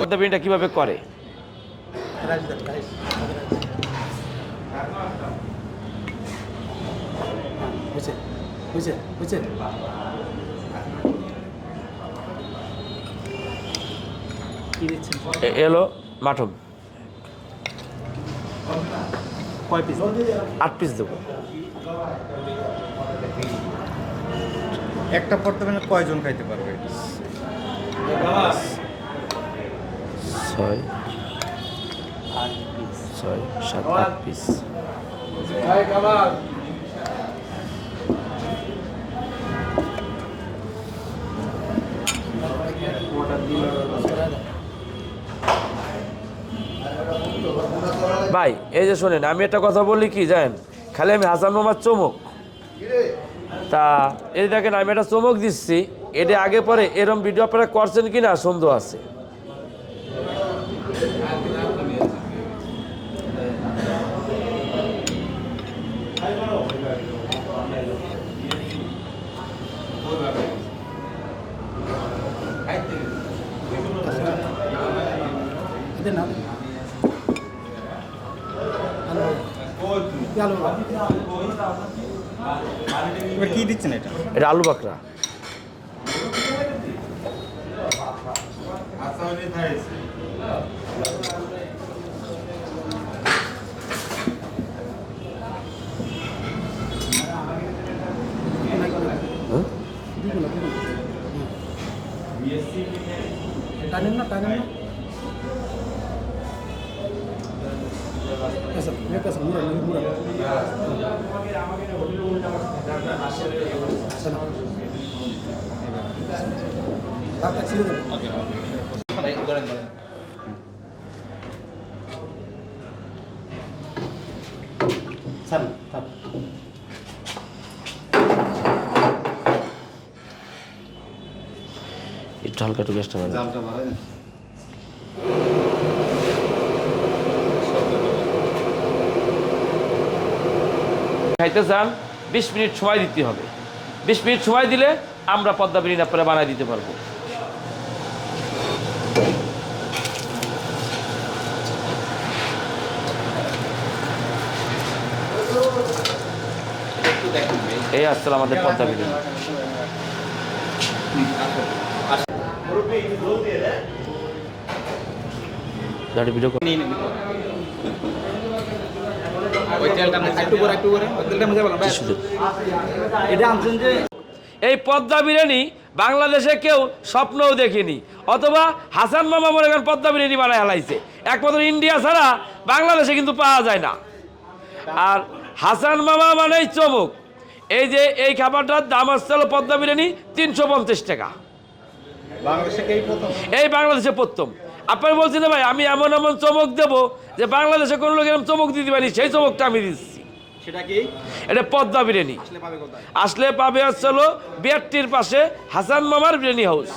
পদ্মা বিরিয়ানিটা কীভাবে করে? এলো মাটন কয় পিস আট পিস দেবো। একটা পর্তমানে কয়জন খাইতে পারবে? ছয় ছয়, সাত, আট পিস ভাই, এই যে শোনেন, আমি একটা কথা বলি কি, জানেন? খালি আমি হাসান মামার চমক। তা দেখেন, আমি একটা চমক দিচ্ছি। এটা আগে পরে এরম ভিডিও আপনারা করছেন কি না সন্দেহ আছে। দেন না। কি দিচ্ছেন এটা? এটা আলু বাকরা। টানেন না টানেন না। Sana, tak. একটু হালকা একটু গ্যাসটা বাড়ান। খাইতে চান, বিশ মিনিট সময় দিতে হবে। বিশ মিনিট সময় দিলে আমরা পদ্মা বিরিয়ানি আপনারা বানাই দিতে পারব। এই আসছিল আমাদের পদ্মা বিরিয়ানি। ভিডিও এই পদ্মা বিরিয়ানি বাংলাদেশে কেউ স্বপ্নও দেখেনি। অথবা হাসান মামা মনে করেন পদ্মা বিরিয়ানি বানায় হালাইছে। একমাত্র ইন্ডিয়া ছাড়া বাংলাদেশে কিন্তু পাওয়া যায় না। আর হাসান মামা মানেই চমক। এই যে এই খাবারটার দাম আসছে হলো পদ্মা বিরিয়ানি তিনশো পঞ্চাশ টাকা। বাংলাদেশে এই বাংলাদেশে প্রথম। আপনার বলছেন ভাই আমি এমন এমন চমক দেবো যে বাংলাদেশে কোনো লোক এরকম চমক দিতে পারি সেই চমকটা আমি দিচ্ছি। সেটা কি? এটা পদ্মা বিরিয়ানি। আসলে পাবে কোথায়? আসলে হচ্ছে হলো বিয়ারটির পাশে হাসান মামার বিরিয়ানি হাউস।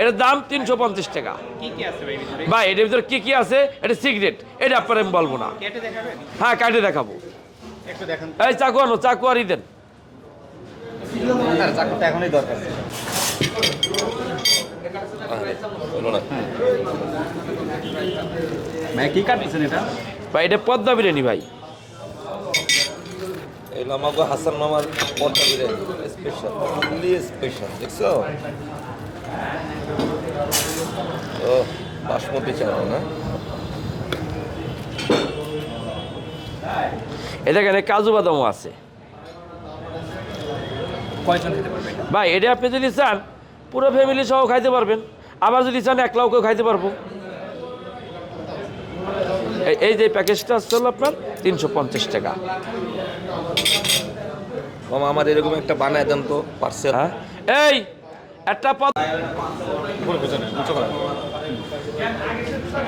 এটার দাম তিনশো পঞ্চাশ টাকা। কি কি আছে ভাই এটার ভিতরে কী কী আছে? এটা সিক্রেট এটা আপনার আমি বলব না। হ্যাঁ কাটে দেখাবো। এই চাকু আনো চাকু আর দেন। চাকুটা এখনই দরকার। ভাই কি কাটিছেন এটা? ভাই এটা পদ্মা বিরিয়ানি ভাই। এই আমাকে হাসান মামার পর্দা বিরিয়ানি স্পেশাল ফুলি স্পেশাল দেখছ? ও বাসমতি চাল না? এটা এখানে কাজু বাদামও আছে। ভাই এটা আপনি যদি চান পুরো ফ্যামিলি সহ খাইতে পারবেন। আবার যদি চান একলাও কেউ খাইতে পারব। এই- এই যে প্যাকেজটা আসছে হলো আপনার তিনশো পঞ্চাশ টাকা। মামা আমার এরকম একটা বানায় দেন তো পার্সেল হ্যাঁ? এই একটা পদ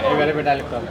এবারে বেটা লিখতে হবে